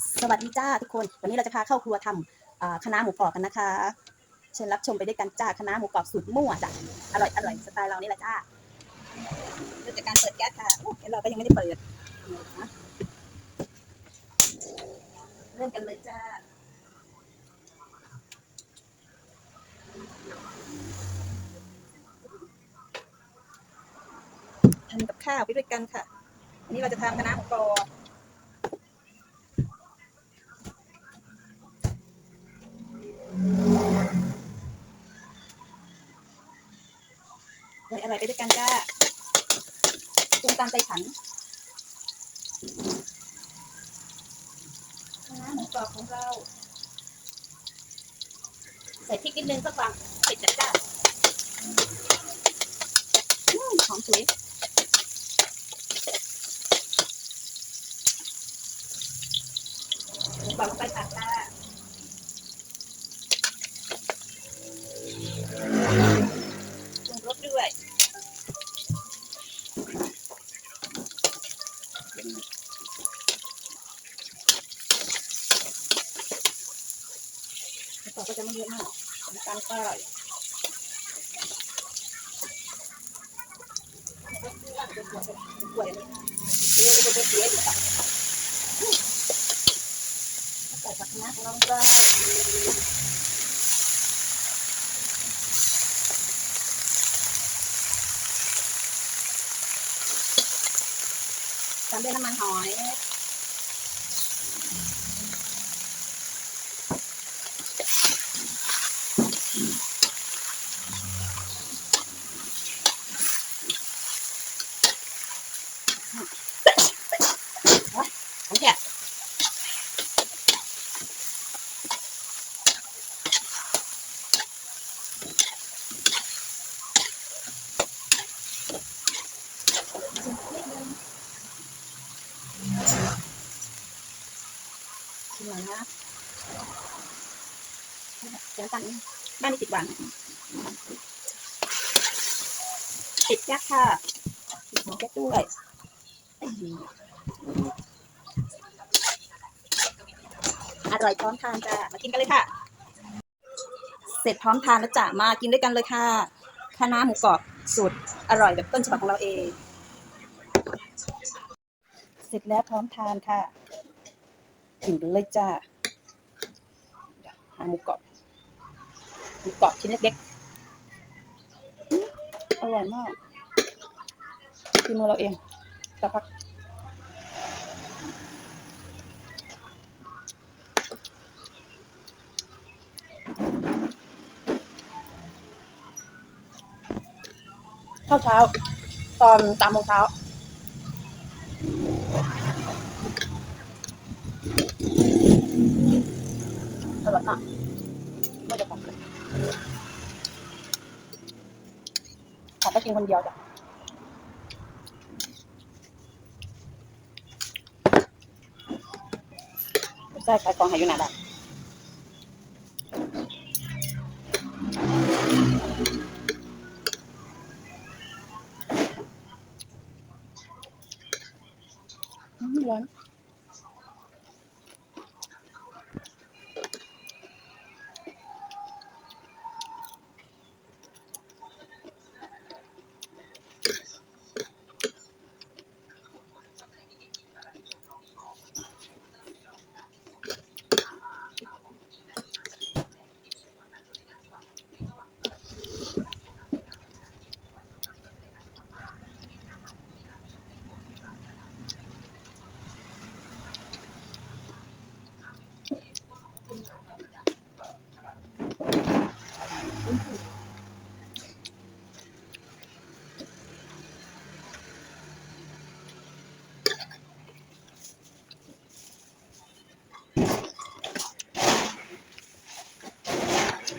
สวัสดีจ้าทุกคน วันนี้เราจะพาเข้าครัวทำอ่าคะหมูกรอบกันนะคะ เชิญรับชมไปด้วยกันจ้าคณะหมูกรอบสูตรมั่วจ้ะอร่อยอร่อยสไตล์เรานี่แหละจ้าเริ่มจากการเปิดแก๊สค่ะโอ้เดี๋ยวเราก็ยังไม่ได้เปิดเริ่มกันเลยจ้าทำกับข้าวไปด้วยกันค่ะ อันนี้เราจะทำคณะหมูกรอบ เลยอะไรไปด้วยกันจ้าปรุงตามใจฉันน้ำหมูกรอบของเรา ใส่พริกนิดนึงเพื่อความเผ็ดจัดจ้านอืมหอมสวยหมูกรอบลงไปผัดจ้าปรุงรสด้วย ต่อก็จะไม่เยอะมากน้ำตาลก็อร่อยกล้วยนี่เดี๋ยวเราจะเสียอยู่ค่ะใส่ผักนะของเราไปตามด้วยน้ำมันหอย หน่อยนะเดี๋ยวตังบ้านนี้ติดหวานติดยักษ์ค่ะติดหัวแก๊กด้วยอื้อหืออร่อยพร้อมทานจ้ะมากินกันเลยค่ะ เสร็จพร้อมทานแล้วจ้ะมากินด้วยกันเลยค่ะคะน้าหมูกรอบสูตรอร่อยแบบต้นฉบับของเราเอง เสร็จแล้วพร้อมทานค่ะ กินเลยจ้ะเดี๋ยวหาหมูกรอบหมูกรอบชิ้นเล็กๆอื้ออร่อยมากกินมือเราเองสักพักข้าวเช้า ตอนสามโมงเช้า ร่อยมากไม่จะของเลยขอไปกินคนเดียวจ้ะใช่ขายของหายอยู่ไหนล่ะอืมร้อน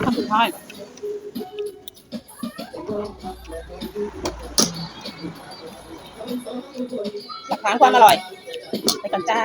Come on. หลักฐานความอร่อย ไปก่อนจ้า